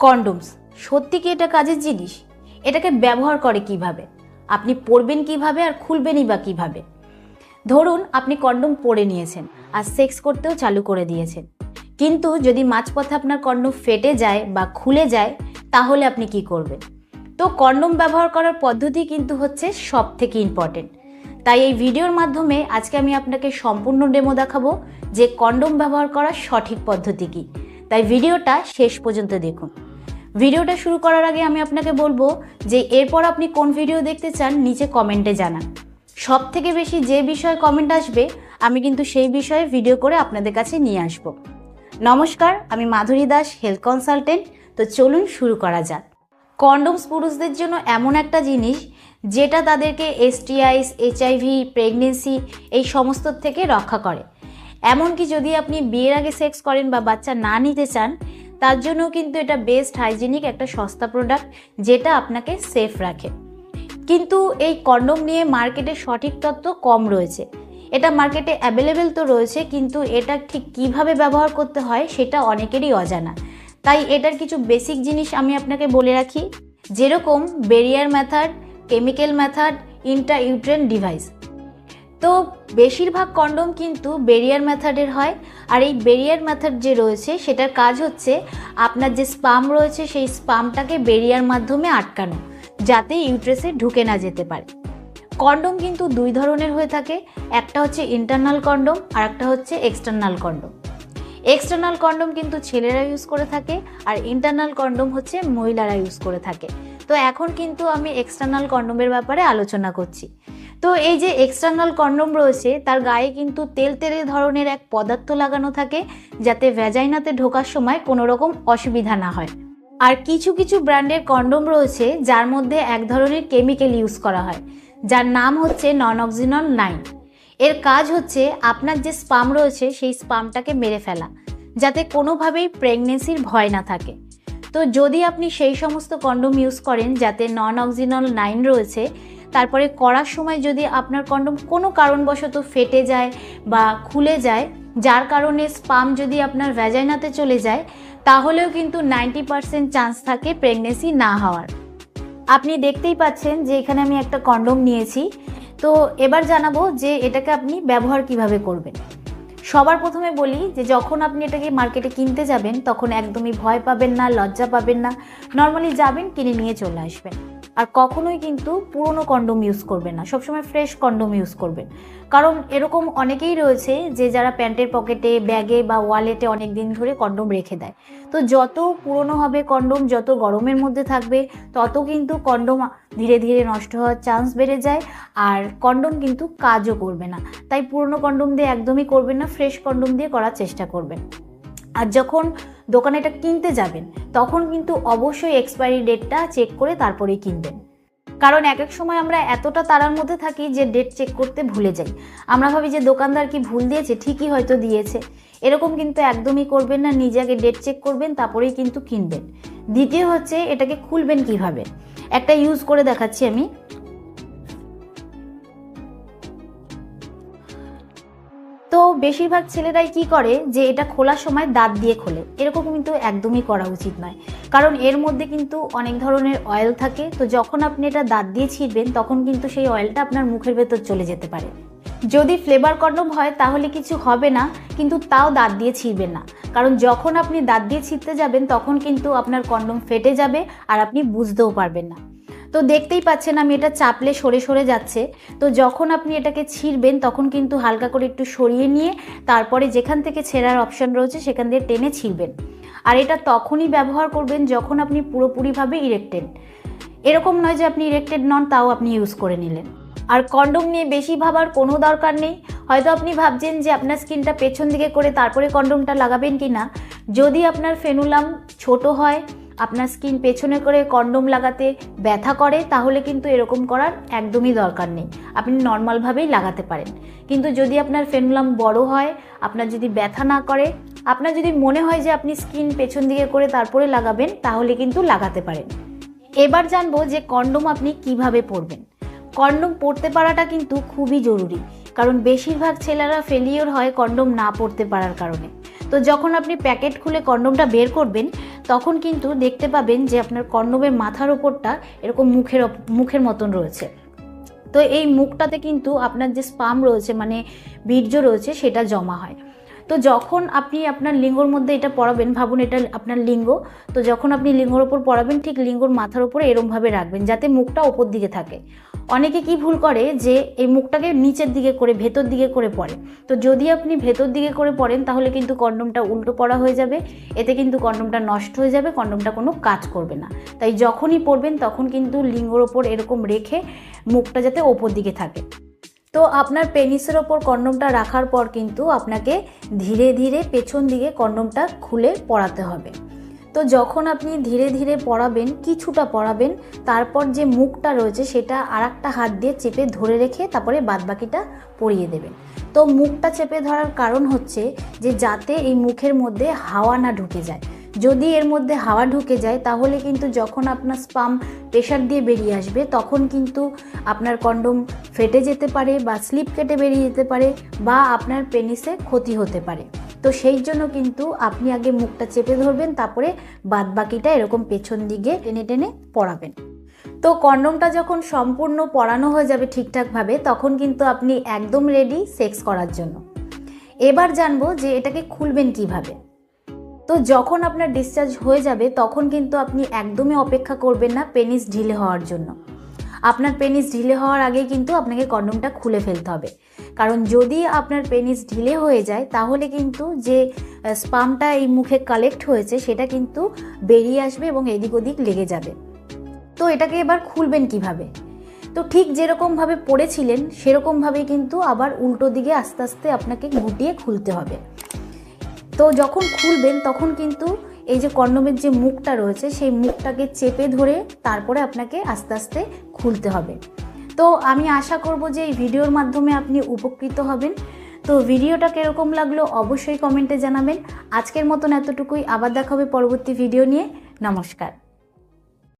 কন্ডোমস। সত্যি কি এটা কাজের জিনিস? এটাকে ব্যবহার করে কীভাবে? আপনি পরবেন কীভাবে আর খুলবেনই বা কীভাবে? ধরুন, আপনি কন্ডোম পরে নিয়েছেন আর সেক্স করতেও চালু করে দিয়েছেন। কিন্তু যদি মাঝপথে আপনার কন্ডোম ফেটে যায় বা খুলে যায়, তাহলে আপনি কি করবেন? তো কন্ডোম ব্যবহার করার পদ্ধতি কিন্তু হচ্ছে সব থেকে ইম্পর্টেন্ট তাই এই ভিডিওর মাধ্যমে আজকে আমি আপনাকে সম্পূর্ণ ডেমো দেখাবো যে কন্ডোম ব্যবহার করার সঠিক পদ্ধতি কী। তাই ভিডিওটা শেষ পর্যন্ত দেখুন। ভিডিওটা শুরু করার আগে আমি আপনাকে বলব যে এরপর আপনি কোন ভিডিও দেখতে চান, নিচে কমেন্টে জানান। সব থেকে বেশি যে বিষয়ে কমেন্ট আসবে, আমি কিন্তু সেই বিষয়ে ভিডিও করে আপনাদের কাছে নিয়ে আসব। নমস্কার, আমি মাধুরী দাস, হেলথ কনসালটেন্ট। তো চলুন শুরু করা যাক। কন্ডোমস পুরুষদের জন্য এমন একটা জিনিস, যেটা তাদেরকে এসটিআইস এইচআইভি প্রেগনেন্সি এই সমস্ত থেকে রক্ষা করে। এমনকি যদি আপনি বিয়ের আগে সেক্স করেন বা বাচ্চা না নিতে চান তার জন্য কিন্তু এটা বেস্ট হাইজিনিক একটা সস্তা প্রোডাক্ট যেটা আপনাকে সেফ রাখে। কিন্তু এই কন্ডোম নিয়ে মার্কেটে সঠিক তত্ত্ব কম রয়েছে। এটা মার্কেটে অ্যাভেলেবেল তো রয়েছে, কিন্তু এটা ঠিক কীভাবে ব্যবহার করতে হয় সেটা অনেকেরই অজানা। তাই এটার কিছু বেসিক জিনিস আমি আপনাকে বলে রাখি। যেরকম barrier method chemical method intra uterine device তো বেশিরভাগ কন্ডোম কিন্তু বেরিয়ার মেথডের হয়। আর এই বেরিয়ার মেথড যে রয়েছে, সেটার কাজ হচ্ছে আপনার যে স্পাম রয়েছে, সেই স্পামটাকে বেরিয়ার মাধ্যমে আটকানো, যাতে ইউট্রেসে ঢুকে না যেতে পারে। কন্ডোম কিন্তু দুই ধরনের হয়ে থাকে, একটা হচ্ছে ইন্টারনাল কন্ডোম আর একটা হচ্ছে এক্সটার্নাল কন্ডোম। এক্সটার্নাল কন্ডোম কিন্তু ছেলেরা ইউজ করে থাকে, আর ইন্টারনাল কন্ডোম হচ্ছে মহিলারা ইউজ করে থাকে। তো এখন কিন্তু আমি এক্সটার্নাল কন্ডোমের ব্যাপারে আলোচনা করছি। তো এই যে এক্সটার্নাল কন্ডোম রয়েছে, তার গায়ে কিন্তু তেল তেলে ধরনের এক পদার্থ লাগানো থাকে, যাতে ভ্যাজাইনাতে ঢোকার সময় কোনো রকম অসুবিধা না হয়। আর কিছু কিছু ব্র্যান্ডের কন্ডোম রয়েছে, যার মধ্যে এক ধরনের কেমিক্যাল ইউজ করা হয়, যার নাম হচ্ছে নন অক্সিনল নাইন এর কাজ হচ্ছে, আপনার যে স্পাম রয়েছে, সেই স্পামটাকে মেরে ফেলা, যাতে কোনোভাবেই প্রেগনেন্সির ভয় না থাকে। তো যদি আপনি সেই সমস্ত কন্ডোম ইউজ করেন, যাতে নন অক্সিনল নাইন রয়েছে তারপরে করার সময় যদি আপনার কন্ডোম কোনো কারণবশত ফেটে যায় বা খুলে যায়, যার কারণে স্পাম যদি আপনার ভ্যাজাইনাতে চলে যায়, তাহলেও কিন্তু নাইনটি পার্সেন্ট চান্স থাকে প্রেগনেন্সি না হওয়ার। আপনি দেখতেই পাচ্ছেন যে এখানে আমি একটা কন্ডোম নিয়েছি। তো এবার জানাব যে এটাকে আপনি ব্যবহার কীভাবে করবেন। সবার প্রথমে বলি যে যখন আপনি এটাকে মার্কেটে কিনতে যাবেন, তখন একদমই ভয় পাবেন না, লজ্জা পাবেন না। নর্মালি যাবেন, কিনে নিয়ে চলে আসবেন। আর কখনোই কিন্তু পুরনো কন্ডোম ইউজ করবেন না। সবসময় ফ্রেশ কন্ডোম ইউজ করবেন। কারণ এরকম অনেকেই রয়েছে যে যারা প্যান্টের পকেটে, ব্যাগে বা ওয়ালেটে অনেক দিন ধরে কন্ডোম রেখে দেয়। তো যত পুরনো হবে কন্ডোম যত গরমের মধ্যে থাকবে, তত কিন্তু কন্ডোম ধীরে ধীরে নষ্ট হওয়ার চান্স বেড়ে যায় আর কন্ডোম কিন্তু কাজও করবে না। তাই পুরনো কন্ডোম দিয়ে একদমই করবেন না ফ্রেশ কন্ডোম দিয়ে করার চেষ্টা করবেন। আর যখন দোকানে এটা কিনতে যাবেন, তখন কিন্তু অবশ্যই এক্সপায়ারি ডেটটা চেক করে তারপরেই কিনবেন। কারণ এক এক সময় আমরা এতটা তারার মধ্যে থাকি যে ডেট চেক করতে ভুলে যাই। আমরা ভাবি যে দোকানদার কি ভুল দিয়েছে, ঠিকই হয়তো দিয়েছে। এরকম কিন্তু একদমই করবেন না, নিজে আগে ডেট চেক করবেন, তারপরেই কিন্তু কিনবেন। দ্বিতীয় হচ্ছে এটাকে খুলবেন কীভাবে? একটা ইউজ করে দেখাচ্ছি আমি। তো বেশিরভাগ ছেলেরাই কি করে যে এটা খোলার সময় দাঁত দিয়ে খোলে? এরকম কিন্তু একদমই করা উচিত নয়। কারণ এর মধ্যে কিন্তু অনেক ধরনের অয়েল থাকে। তো যখন আপনি এটা দাঁত দিয়ে ছিঁড়বেন তখন কিন্তু সেই অয়েলটা আপনার মুখের ভেতর চলে যেতে পারে। যদি ফ্লেভার কন্ডম হয়, তাহলে কিছু হবে না, কিন্তু তাও দাঁত দিয়ে ছিঁড়বেন না। কারণ যখন আপনি দাঁত দিয়ে ছিঁড়তে যাবেন, তখন কিন্তু আপনার কন্ডম ফেটে যাবে আর আপনি বুঝতেও পারবেন না। তো দেখতেই পাচ্ছেন আমি এটা চাপলে সরে সরে যাচ্ছে। তো যখন আপনি এটাকে ছিঁড়বেন, তখন কিন্তু হালকা করে একটু সরিয়ে নিয়ে তারপরে যেখান থেকে ছেঁড়ার অপশন রয়েছে, সেখান দিয়ে টেনে ছিঁড়বেন। আর এটা তখনই ব্যবহার করবেন যখন আপনি পুরোপুরিভাবে ইরেক্টেড এরকম নয় যে আপনি ইরেক্টেড নন, তাও আপনি ইউজ করে নিলেন। আর কন্ডোম নিয়ে বেশি ভাবার কোনো দরকার নেই। হয়তো আপনি ভাবছেন যে আপনার স্কিনটা পেছন দিকে করে তারপরে কন্ডোমটা লাগাবেন কি না যদি আপনার ফেনুলাম ছোট হয় আপনার স্কিন পেছনে করে কন্ডোম লাগাতে ব্যথা করে, তাহলে কিন্তু এরকম করার একদমই দরকার নেই। আপনি নর্মালভাবেই লাগাতে পারেন। কিন্তু যদি আপনার ফেনুলাম বড় হয়, আপনার যদি ব্যথা না করে, আপনার যদি মনে হয় যে আপনি স্কিন পেছন দিকে করে তারপরে লাগাবেন, তাহলে কিন্তু লাগাতে পারেন। এবার জানব যে কন্ডোম আপনি কীভাবে পরবেন। কন্ডোম পরতে পারাটা কিন্তু খুবই জরুরি, কারণ বেশিরভাগ ছেলেরা ফেলিওর হয় কন্ডোম না পরতে পারার কারণে। তো যখন আপনি প্যাকেট খুলে কন্ডমটা বের করবেন, তখন কিন্তু দেখতে পাবেন যে আপনার কন্ডমের মাথার ওপরটা এরকম মুখের মুখের মতন রয়েছে। তো এই মুখটাতে কিন্তু আপনার যে স্পাম রয়েছে মানে বীর্য রয়েছে, সেটা জমা হয়। তো যখন আপনি আপনার লিঙ্গর মধ্যে এটা পড়াবেন ভাবুন এটা আপনার লিঙ্গ, তো যখন আপনি লিঙ্গর ওপর পড়াবেন ঠিক লিঙ্গর মাথার উপরে এরমভাবে রাখবেন, যাতে মুখটা ওপর দিকে থাকে। অনেকে কি ভুল করে যে এই মুখটাকে নিচের দিকে করে, ভেতর দিকে করে পড়ে? তো যদি আপনি ভেতর দিকে করে পড়েন, তাহলে কিন্তু কন্ডমটা উল্টো পড়া হয়ে যাবে। এতে কিন্তু কন্ডমটা নষ্ট হয়ে যাবে, কন্ডমটা কোনো কাজ করবে না। তাই যখনই পড়বেন, তখন কিন্তু লিঙ্গর ওপর এরকম রেখে মুখটা যাতে ওপর দিকে থাকে। তো আপনার পেনিসের ওপর কন্ডমটা রাখার পর কিন্তু আপনাকে ধীরে ধীরে পেছন দিকে কন্ডমটা খুলে পরাতে হবে। তো যখন আপনি ধীরে ধীরে পরাবেন কিছুটা পরাবেন তারপর যে মুখটা রয়েছে সেটা আর একটা হাত দিয়ে চেপে ধরে রেখে তারপরে বাদবাকিটা পরিয়ে দেবেন। তো মুখটা চেপে ধরার কারণ হচ্ছে যে যাতে এই মুখের মধ্যে হাওয়া না ঢুকে যায়। যদি এর মধ্যে হাওয়া ঢুকে যায়, তাহলে কিন্তু যখন আপনার স্পাম প্রেশার দিয়ে বেরিয়ে আসবে, তখন কিন্তু আপনার কন্ডম ফেটে যেতে পারে বা স্লিপ কেটে বেরিয়ে যেতে পারে বা আপনার পেনিসে ক্ষতি হতে পারে। তো সেই জন্য কিন্তু আপনি আগে মুখটা চেপে ধরবেন, তারপরে বাদ বাকিটা এরকম পেছন দিকে টেনে টেনে পড়াবেন। তো কন্ডমটা যখন সম্পূর্ণ পরানো হয়ে যাবে ঠিকঠাকভাবে, তখন কিন্তু আপনি একদম রেডি সেক্স করার জন্য। এবার জানব যে এটাকে খুলবেন কীভাবে। তো যখন আপনার ডিসচার্জ হয়ে যাবে, তখন কিন্তু আপনি একদমই অপেক্ষা করবেন না পেনিস ঢিলে হওয়ার জন্য। আপনার পেনিস ঢিলে হওয়ার আগেই কিন্তু আপনাকে কন্ডমটা খুলে ফেলতে হবে। কারণ যদি আপনার পেনিস ঢিলে হয়ে যায়, তাহলে কিন্তু যে স্পামটা এই মুখে কালেক্ট হয়েছে, সেটা কিন্তু বেরিয়ে আসবে এবং এদিক ওদিক লেগে যাবে। তো এটাকে এবার খুলবেন কীভাবে? তো ঠিক যেরকমভাবে পড়েছিলেন সেরকমভাবেই কিন্তু আবার উল্টো দিকে আস্তে আস্তে আপনাকে গুটিয়ে খুলতে হবে। তো যখন খুলবেন, তখন কিন্তু এই যে কর্ণমের যে মুখটা রয়েছে, সেই মুখটাকে চেপে ধরে তারপরে আপনাকে আস্তে আস্তে খুলতে হবে। তো আমি আশা করব যে এই ভিডিওর মাধ্যমে আপনি উপকৃত হবেন। তো ভিডিওটা কীরকম লাগল অবশ্যই কমেন্টে জানাবেন। আজকের মতন এতটুকুই। আবার দেখা হবে পরবর্তী ভিডিও নিয়ে। নমস্কার।